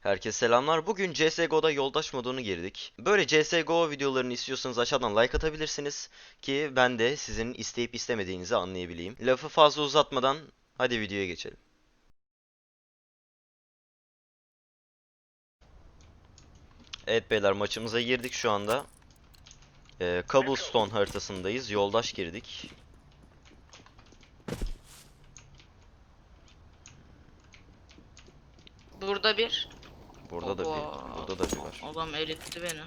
Herkese selamlar. Bugün CSGO'da yoldaş modunu girdik. Böyle CSGO videolarını istiyorsanız aşağıdan like atabilirsiniz ki ben de sizin isteyip istemediğinizi anlayabileyim. Lafı fazla uzatmadan hadi videoya geçelim. Evet beyler maçımıza girdik şu anda. Ee, Cobblestone haritasındayız. Yoldaş girdik. Burada bir. Burada da bir, burada da bir var. Adam eritti beni.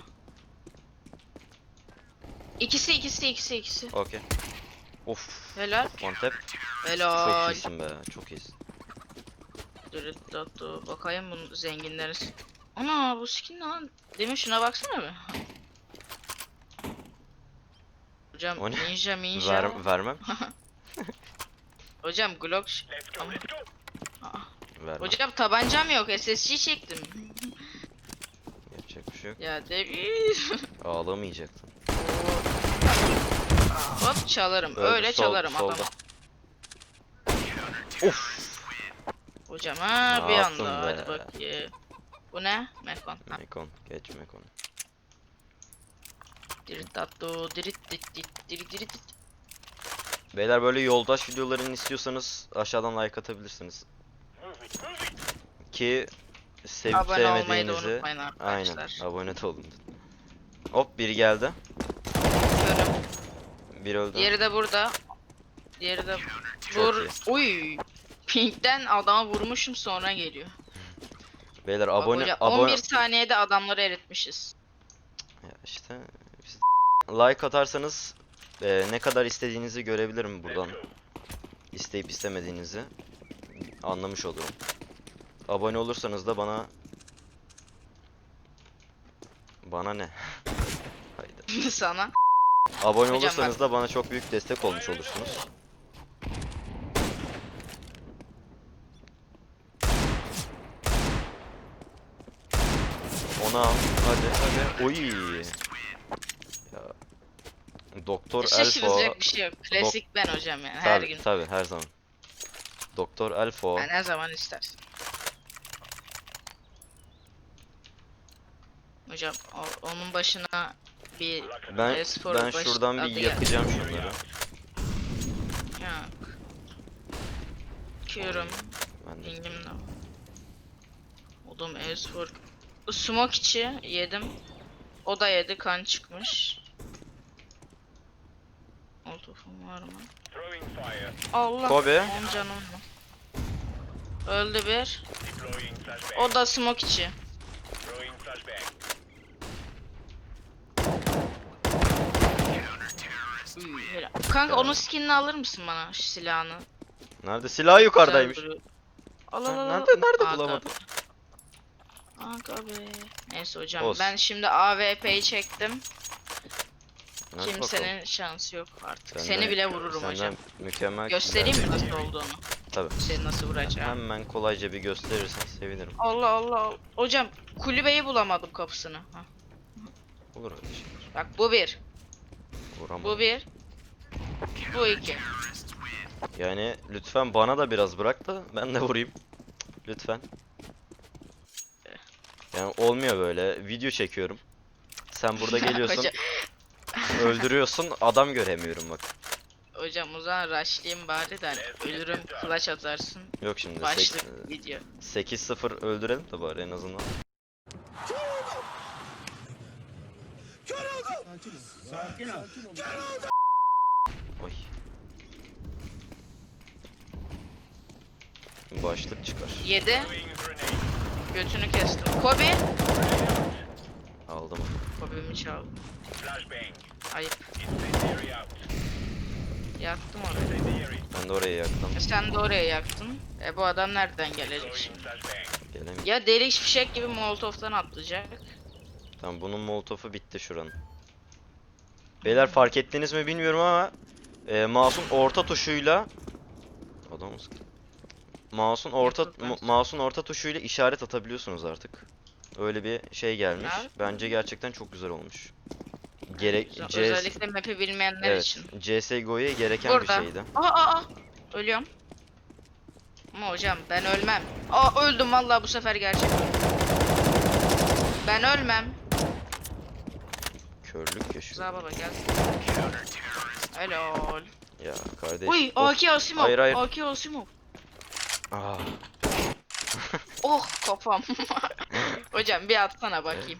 İkisi ikisi ikisi ikisi. Okey. Of. Helal. One tap. Çok Helal. iyisin be. Çok iyisin. Dırıtlatı. Bakayım bunun zenginleri. Ana bu skin ne lan? Demin şuna baksana bir. Hocam O ne? ninja ninja. Ver, vermem. Hocam Glock. Vermem. Hocam tabancam yok. SSG çektim. Bir şey ya devi. Ağlamayacaktın. Hop çalarım. Öldü, Öyle sol- çalarım solda. adamı. Of. Hocam ha Ne bir yaptın anda be? hadi bakayım. Bu ne? Mekon. Ha. Mekon. Geç Mekon. Dirit tatlı dirit dit dit dirit dirit dit. Beyler böyle yoldaş videolarını istiyorsanız aşağıdan like atabilirsiniz. Ki sevip Abone olmayı da sevmediğinizi unutmayın arkadaşlar. aynen abone de olun. Hop biri geldi. Görüm. Bir öldü. Diğeri de burada. Diğeri de vur. Uy. Pink'ten adama vurmuşum sonra geliyor. Beyler Bak abone abone 11 saniyede adamları eritmişiz. Ya işte biz- like atarsanız e, ne kadar istediğinizi görebilirim buradan. İsteyip istemediğinizi anlamış olurum. Abone olursanız da bana bana ne? Haydi. Sana. Abone Hocam olursanız da bana çok büyük destek olmuş olursunuz. Ona al. Hadi hadi. Oy. Ya. Doktor Elfo. Şaşıracak bir şey yok. Klasik ben hocam yani her Tabii gün. tabii her zaman. Doktor Elfo. Yani ne zaman istersen. Hocam o- onun başına bir Ben espor ben baş- şuradan adı bir yakacağım şunları. Yok. Kürüm. Ben de. Var. Odam espor. Smoke içi yedim. O da yedi kan çıkmış. Molotofum var mı? Allah. Kobe. 10 canım var. Öldü bir. O da smoke içi. Helal. Kanka onun skinini alır mısın bana şu silahını? Nerede? Silah yukarıdaymış. Güzel duruyor. Al al al. al. Nerede nerede bulamadım. Aga be. Neyse hocam Olsun. ben şimdi AWP'yi çektim. Hadi bakalım. Kimsenin şansı yok artık. Senden- Seni bile vururum senden hocam. Mükemmel. Göstereyim mi nasıl olduğunu? Tabii. Seni nasıl vuracağım? Hemen kolayca bir gösterirsen sevinirim. Allah Allah. Allah. Hocam kulübeyi bulamadım kapısını. Hah. Olur öyle şey. Bak bu bir. Vuramam. Bu bir. Bu iki. Yani lütfen bana da biraz bırak da ben de vurayım. Lütfen. Yani olmuyor böyle. Video çekiyorum. Sen burada geliyorsun, öldürüyorsun, adam göremiyorum bak. hocam o zaman rushlayayım bari de hani ölürüm flash atarsın. Yok şimdi Başlık video. 8-0 öldürelim de bari en azından. Oy. Başlık çıkar. Yedi. Götünü kestim. Kobe. Aldım. Kobe'mi çaldım. Ayıp. Yaktım orayı. Ben de oraya yaktım. E sen de oraya yaktın. E bu adam nereden gelecek şimdi? Gelemiyorum. Ya delik fişek gibi molotoftan atlayacak. Tamam bunun molotofu bitti şuranın. Beyler fark ettiniz mi bilmiyorum ama e, mouse'un orta tuşuyla Adam mı sıktı? Mouse'un orta mouse'un orta tuşuyla işaret atabiliyorsunuz artık. Öyle bir şey gelmiş. Bence gerçekten çok güzel olmuş. Gerek Özellikle map'i bilmeyenler evet, için. CS:GO'ya gereken Burada. bir şeydi. Aa aa aa. Ölüyorum. Ama hocam ben ölmem. Aa öldüm vallahi bu sefer gerçek. öldüm. Ben ölmem. Körlük yaşıyor. Rıza baba gel. Helal. Ya kardeş. Uy. AK Asimov. Hayır, hayır. AK Asimov. Ah, Oh kafam. Hocam bir atsana bakayım.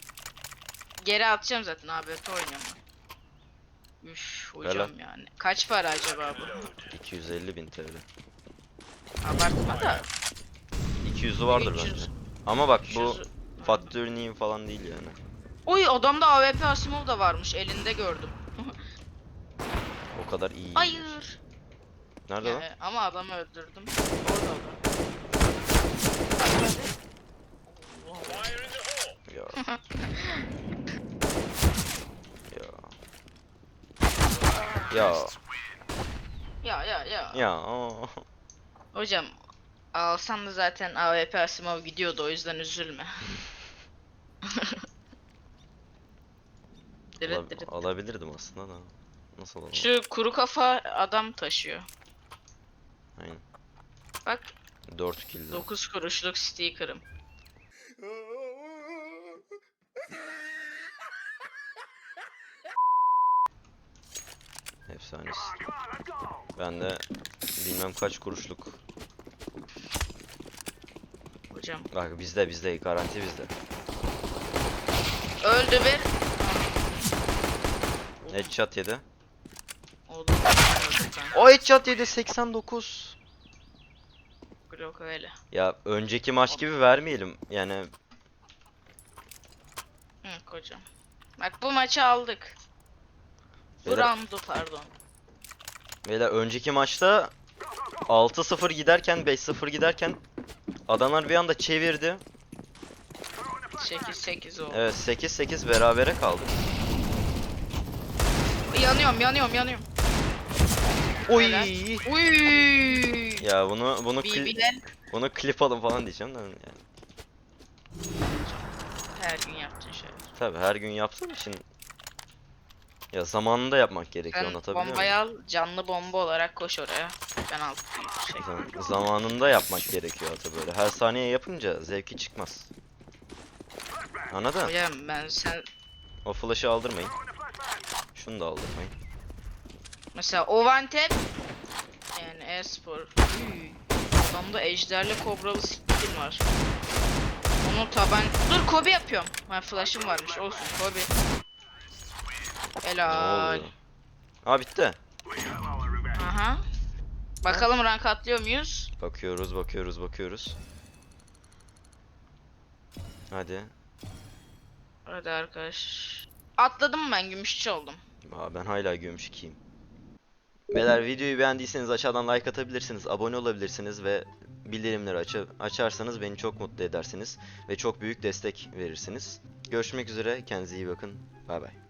Geri atacağım zaten abi oynuyorum ben. Üf hocam yani. Kaç para acaba bu? 250 bin TL. Abartma da. 200'ü vardır 300. bence. Ama bak bu 300. faktör neyim falan değil yani. Uy adamda AWP Asimov da varmış elinde gördüm. O kadar iyi. Hayır. Nerede lan? Yani, ama adamı öldürdüm. Orada o da. Ya. ya. Ya. Ya ya ya. Ya. aa. Hocam alsan da zaten AWP Asimov gidiyordu o yüzden üzülme. Dırıt Ala- dırıt. alabilirdim aslında da. Nasıl alalım? Şu kuru kafa adam taşıyor. Aynen. Bak 4 kill. 9 kuruşluk sticker'ım. Efsanesi. Ben de bilmem kaç kuruşluk. Hocam Bak bizde bizde garanti bizde. öldü bir. Headshot yedi. Oldu. O headshot yedi 89. Yok öyle. Ya önceki maç gibi vermeyelim. Yani Hı hocam. Bak bu maçı aldık. Bu Beyler- roundu pardon. Beyler önceki maçta 6-0 giderken 5-0 giderken adamlar bir anda çevirdi. 8-8 oldu. Evet 8-8 berabere kaldık. Yanıyorum yanıyorum yanıyorum. Oy. Helal. Uy. Ya bunu bunu kli- bunu klip alın falan diyeceğim de yani. her gün yaptığın şey. Tabi her gün yaptığım için ya zamanında yapmak gerekiyor Sen anlatabiliyor muyum? bombayı al canlı bomba olarak koş oraya. Ben alt şey. Zam- Zamanında yapmak gerekiyor tabi böyle. Her saniye yapınca zevki çıkmaz. Anladın? Hocam ben sen O flash'ı aldırmayın. Şunu da aldırmayın. mesela Ovantep yani e-spor. Adamda ejderli kobralı skin var. Onu taban... Dur Kobe yapıyorum. Ha flash'ım varmış olsun Kobe. Helal. Aa bitti. Aha. Bakalım rank atlıyor muyuz? Bakıyoruz, bakıyoruz, bakıyoruz. Hadi. Hadi arkadaş. Atladım ben gümüşçü oldum. Aa, ben hala gümüş 2'yim. Beyler videoyu beğendiyseniz aşağıdan like atabilirsiniz, abone olabilirsiniz ve bildirimleri açı- açarsanız beni çok mutlu edersiniz ve çok büyük destek verirsiniz. Görüşmek üzere, kendinize iyi bakın. Bay bay.